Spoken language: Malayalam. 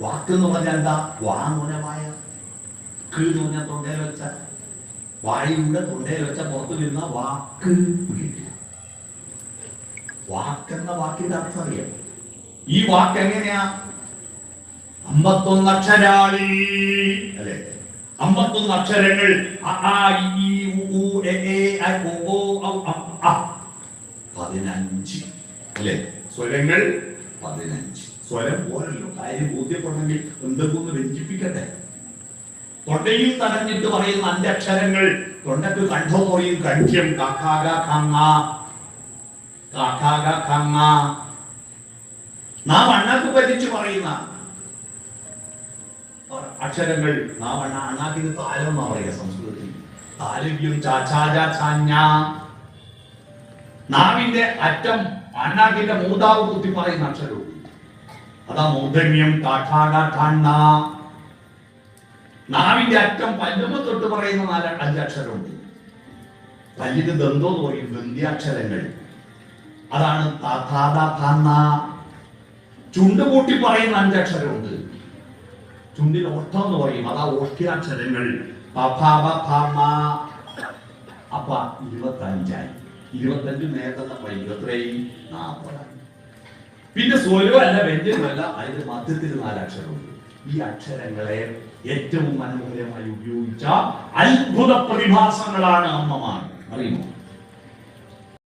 വാക്ക് എന്ന് പറഞ്ഞാൽ എന്താ? വാമൂലമായ കീഴൂന തൊണ്ടയിൽ വെച്ച. വായുടെ തൊണ്ടയിൽ വെച്ച പുറത്തു വരുന്ന വാക്ക്. വാക്കെന്ന വാക്കിന്റെ അർത്ഥം അറിയാം. ഈ വാക്ക് എങ്ങനെയാ? അമ്പത്തൊന്ന് അക്ഷരാളി. അല്ലെ? അമ്പത്തൊന്ന് അക്ഷരങ്ങൾ. പതിനഞ്ച്. അല്ലെ? സ്വരങ്ങൾ പതിനഞ്ച്. സ്വരം പോരല്ലോ. കാര്യം ബോധ്യപ്പെടണമെങ്കിൽ എന്തൊക്കെ വ്യഞ്ചിപ്പിക്കട്ടെ. തൊണ്ടയിൽ തടഞ്ഞിട്ട് പറയുന്ന അഞ്ച് അക്ഷരങ്ങൾ തൊണ്ടക്ക് കണ്ഠം പറയും കഠ്യം നാം അണ്ണാക്ക് പതിച്ചു പറയുന്ന അക്ഷരങ്ങൾ. നാം അണ്ണ അണ്ണാക്കിന് താലം എന്നാ പറയുക സംസ്കൃതത്തിൽ. താലവ്യം ചാച്ചാജ ചാഞ്ഞ നാവിന്റെ അറ്റം അണ്ണാക്കിന്റെ മൂതാവ് കുത്തി പറയുന്ന അക്ഷരവും. അതാ മൗധന്യം കാഠാകാഠാണ്ണ നാവിന്റെ അറ്റം പല്ലുമ തൊട്ട് പറയുന്ന നാല് അഞ്ചക്ഷരമുണ്ട്. പല്ലിന് ദന്തോ എന്ന് പറയും ദന്ത്യാക്ഷരങ്ങൾ. അതാണ് ചുണ്ട് കൂട്ടി പറയുന്ന അഞ്ചക്ഷരമുണ്ട്. ചുണ്ടിന് ഓട്ടം എന്ന് പറയും അതാ ഓഷ്ടിയാക്ഷരങ്ങൾ. അപ്പ ഇരുപത്തഞ്ചായി. ഇരുപത്തഞ്ച് നേരത്തെ ഇരുപത്തിരയും നാൽപ്പതായി പിന്നെ സ്വരമല്ല വ്യഞ്ജനമല്ല അതിന്റെ മധ്യത്തിൽ നാല് അക്ഷരമുണ്ട് ഈ അക്ഷരങ്ങളെ ഏറ്റവും മനോഹരമായി ഉപയോഗിച്ച അത്ഭുത പ്രതിഭാസങ്ങളാണ് അമ്മമാർ. അറിയുമോ?